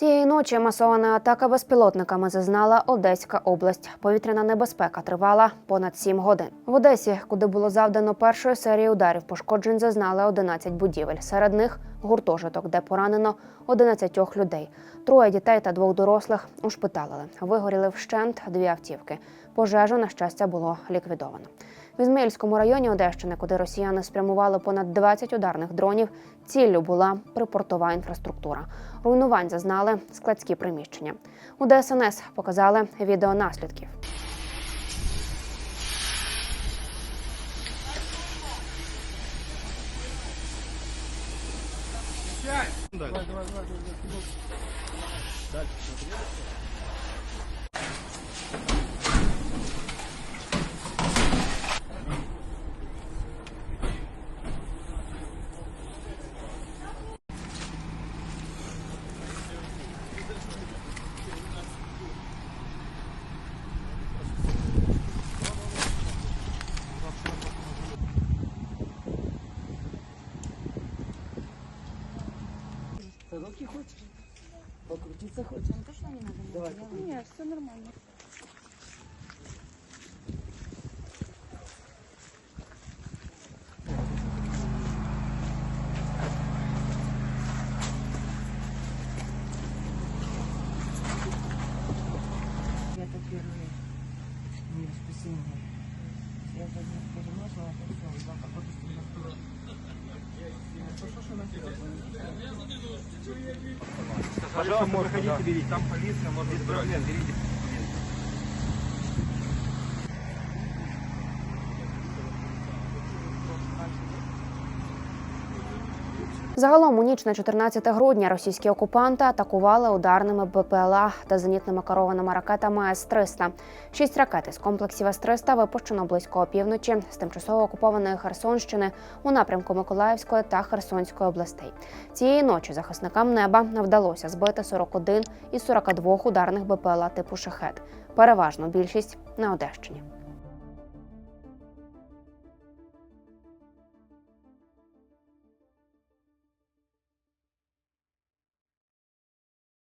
Цієї ночі масована атака безпілотниками зазнала Одеська область. Повітряна небезпека тривала понад 7 годин. В Одесі, куди було завдано першої серії ударів, пошкоджень зазнали 11 будівель. Серед них гуртожиток, де поранено 11 людей. Троє дітей та двох дорослих ушпиталили. Вигоріли вщент дві автівки. Пожежу, на щастя, було ліквідовано. В Ізмаїльському районі Одещини, куди росіяни спрямували понад 20 ударних дронів, ціллю була припортова інфраструктура. Руйнувань зазнали складські приміщення. У ДСНС показали відео наслідків. Руки хочешь? Покрутиться хочешь? Ну, точно не надо? Давай. Покрути. Нет, все нормально. Это первые не воскресенье. Я за них перемешивала, это все, Пожалуйста, берите. Там полиция, без проблем, берите. Загалом у ніч на 14 грудня російські окупанти атакували ударними БПЛА та зенітними керованими ракетами С-300. Шість ракет із комплексів С-300 випущено близько опівночі з тимчасово окупованої Херсонщини у напрямку Миколаївської та Херсонської областей. Цієї ночі захисникам неба вдалося збити 41 із 42 ударних БПЛА типу шахет. Переважно більшість на Одещині.